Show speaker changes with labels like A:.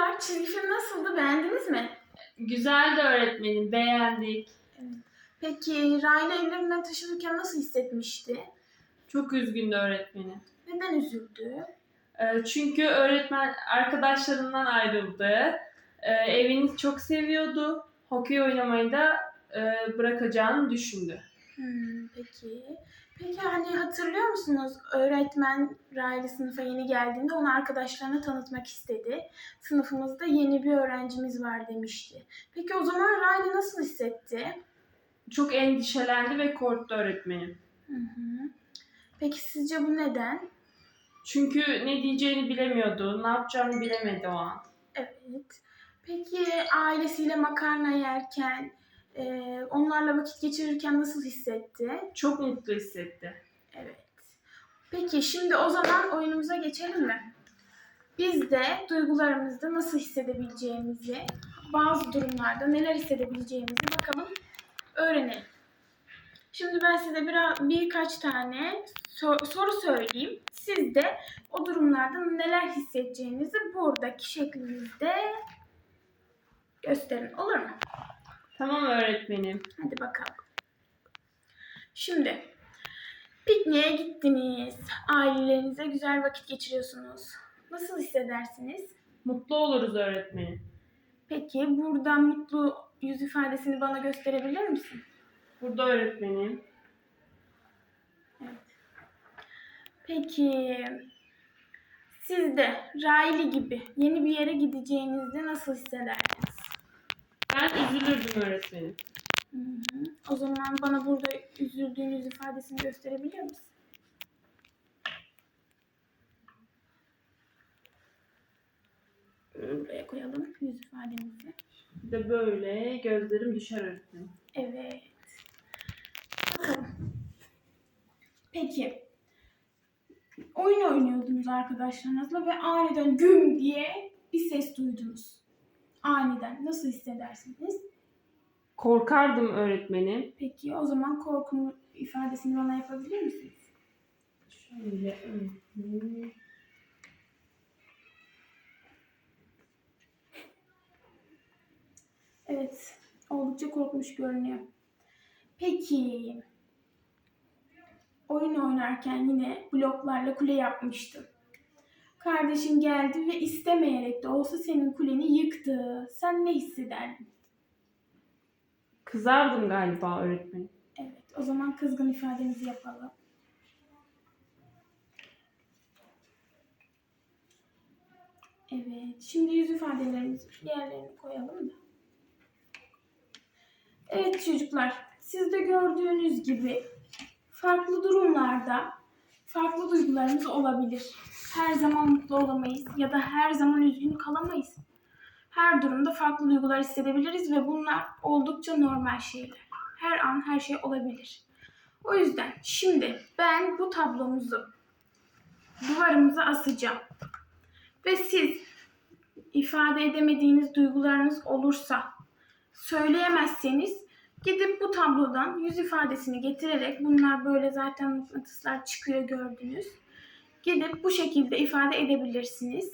A: Çocuklar çizgi film nasıldı? Beğendiniz mi?
B: Güzeldi öğretmenim, beğendik.
A: Peki Rayla evlerinden taşınırken nasıl hissetmişti?
B: Çok üzgündü öğretmenim.
A: Neden üzüldü?
B: Ee, Çünkü öğretmen arkadaşlarından ayrıldı. Ee, Evini çok seviyordu. Hokey oynamayı da e, bırakacağını düşündü.
A: Hmm, peki. Peki hani hatırlıyor musunuz? Öğretmen Rayla sınıfa yeni geldiğinde onu arkadaşlarına tanıtmak istedi. Sınıfımızda yeni bir öğrencimiz var demişti. Peki o zaman Rayla nasıl hissetti?
B: Çok endişelendi ve korktu öğretmenim.
A: Hı hı. Peki sizce bu neden?
B: Çünkü ne diyeceğini bilemiyordu, ne yapacağını bilemedi o an.
A: Evet. Peki ailesiyle makarna yerken, e, onlarla vakit geçirirken nasıl hissetti?
B: Çok mutlu hissetti.
A: Evet. Peki şimdi o zaman oyunumuza geçelim mi? Biz de duygularımızda nasıl hissedebileceğimizi, bazı durumlarda neler hissedebileceğimizi bakalım öğrenelim. Şimdi ben size biraz, birkaç tane so- soru söyleyeyim. Siz de o durumlarda neler hissedeceğinizi buradaki şeklinizde gösterin. Olur mu?
B: Tamam öğretmenim.
A: Hadi bakalım. Şimdi pikniğe gittiniz. Ailelerinize güzel vakit geçiriyorsunuz. Nasıl hissedersiniz?
B: Mutlu oluruz öğretmenim.
A: Peki burada mutlu yüz ifadesini bana gösterebilir misin?
B: Burada öğretmenim.
A: Peki siz de Riley gibi yeni bir yere gideceğinizde nasıl hissederdiniz?
B: Ben üzülürdüm öğretmenim.
A: Hı hı. O zaman bana burada üzüldüğün yüz ifadesini gösterebilir misin? Buraya koyalım yüz ifademizi.
B: Bir de böyle gözlerim düşer öğretmenim.
A: Evet. Bakalım. Peki. Oyun oynuyordunuz arkadaşlarınızla ve aniden güm diye bir ses duydunuz. Aniden. Nasıl hissedersiniz?
B: Korkardım öğretmenim.
A: Peki o zaman korkunun ifadesini bana yapabilir misiniz?
B: Şöyle öğretmenim.
A: Evet. Oldukça korkmuş görünüyor. Peki. Oyun oynarken yine bloklarla kule yapmıştım. Kardeşin geldi ve istemeyerek de olsa senin kuleni yıktı. Sen ne hissederdin?
B: Kızardım galiba öğretmenim.
A: Evet, o zaman kızgın ifademizi yapalım. Evet, şimdi yüz ifadelerimizi diğerlerini koyalım da. Evet çocuklar, siz de gördüğünüz gibi farklı durumlarda farklı duygularımız olabilir. Her zaman mutlu olamayız ya da her zaman üzgün kalamayız. Her durumda farklı duygular hissedebiliriz ve bunlar oldukça normal şeyler. Her an her şey olabilir. O yüzden şimdi ben bu tablomuzu duvarımıza asacağım. Ve siz ifade edemediğiniz duygularınız olursa söyleyemezseniz gidip bu tablodan yüz ifadesini getirerek bunlar böyle zaten mıknatıslar çıkıyor gördünüz. Gidip bu şekilde ifade edebilirsiniz.